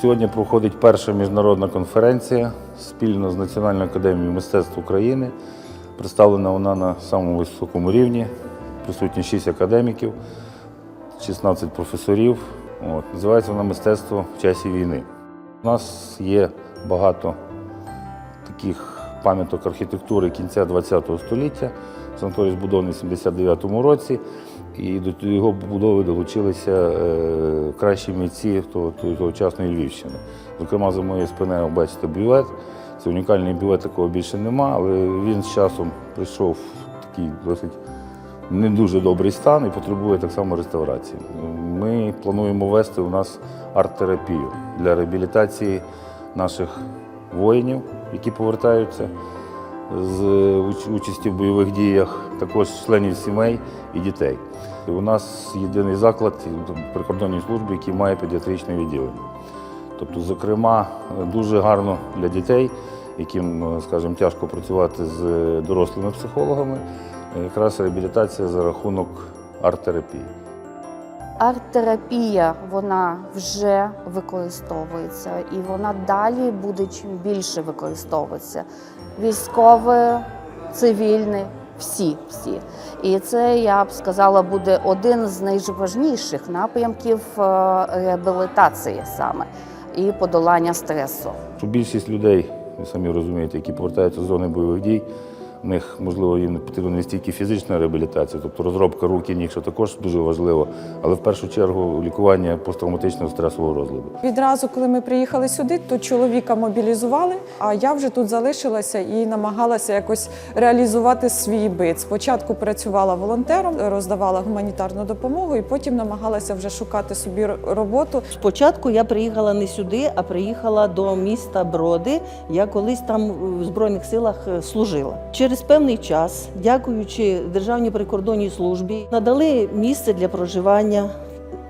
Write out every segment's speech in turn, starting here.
Сьогодні проходить перша міжнародна конференція спільно з Національною академією мистецтв України. Представлена вона на самому високому рівні. Присутні 6 академіків, 16 професорів. От. Називається вона мистецтво в часі війни. У нас є багато таких пам'яток архітектури кінця ХХ століття. Санаторій збудований в 79-му році, і до його будови долучилися е, кращі митці того- того- тогочасної Львівщини. Зокрема, за моєю спиною бачите бювет. Це унікальний бювет, такого більше нема, але він з часом прийшов в такий досить не дуже добрий стан і потребує так само реставрації. Ми плануємо ввести у нас арт-терапію для реабілітації наших воїнів, які повертаються з участі в бойових діях, також членів сімей і дітей. У нас єдиний заклад в прикордонній службі, який має педіатричне відділення. Тобто, зокрема, дуже гарно для дітей, яким, е, скажімо, тяжко працювати з дорослими психологами, е, якраз реабілітація за рахунок арт-терапії. Арт-терапія вона вже використовується і вона далі буде чим більше використовуватися. Військове, цивільне, всі, всі. І це я б сказала буде один з найважніших напрямків е, реабілітації саме і подолання стресу. Більшість людей, ви самі розумієте, які повертаються з зони бойових дій, в них, можливо, їм потрібна не стільки фізична реабілітація, тобто розробка рук і ніг, що також дуже важливо, але в першу чергу лікування посттравматичного стресового розладу. Відразу, коли ми приїхали сюди, то чоловіка мобілізували, а я вже тут залишилася і намагалася якось реалізувати свій бит. Спочатку працювала волонтером, роздавала гуманітарну допомогу, і потім намагалася вже шукати собі роботу. Спочатку я приїхала не сюди, а приїхала до міста Броди. Я колись там в Збройних силах е, служила. Через певний час, дякуючи Державній прикордонній службі, надали місце для проживання.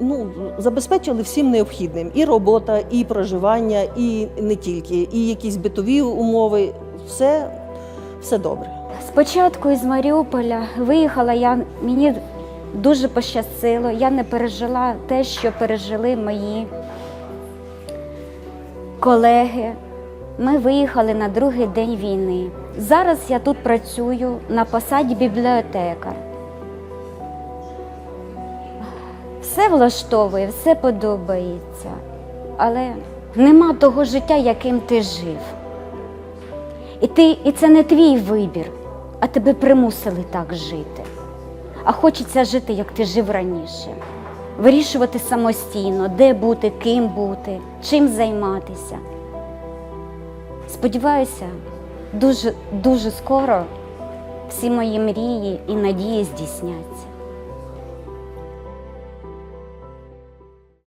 Ну, забезпечили всім необхідним і робота, і проживання, і не тільки, і якісь битові умови. Все, все добре. Спочатку із Маріуполя виїхала я, мені дуже пощастило. Я не пережила те, що пережили мої колеги. Ми виїхали на другий день війни. Зараз я тут працюю на посаді бібліотекар. Все влаштовує, все подобається, але нема того життя, яким ти жив. І, ти, і це не твій вибір, а тебе примусили так жити. А хочеться жити, як ти жив раніше. Вирішувати самостійно, де бути, ким бути, чим займатися. Сподіваюся, дуже, дуже скоро всі мої мрії і надії здійсняться.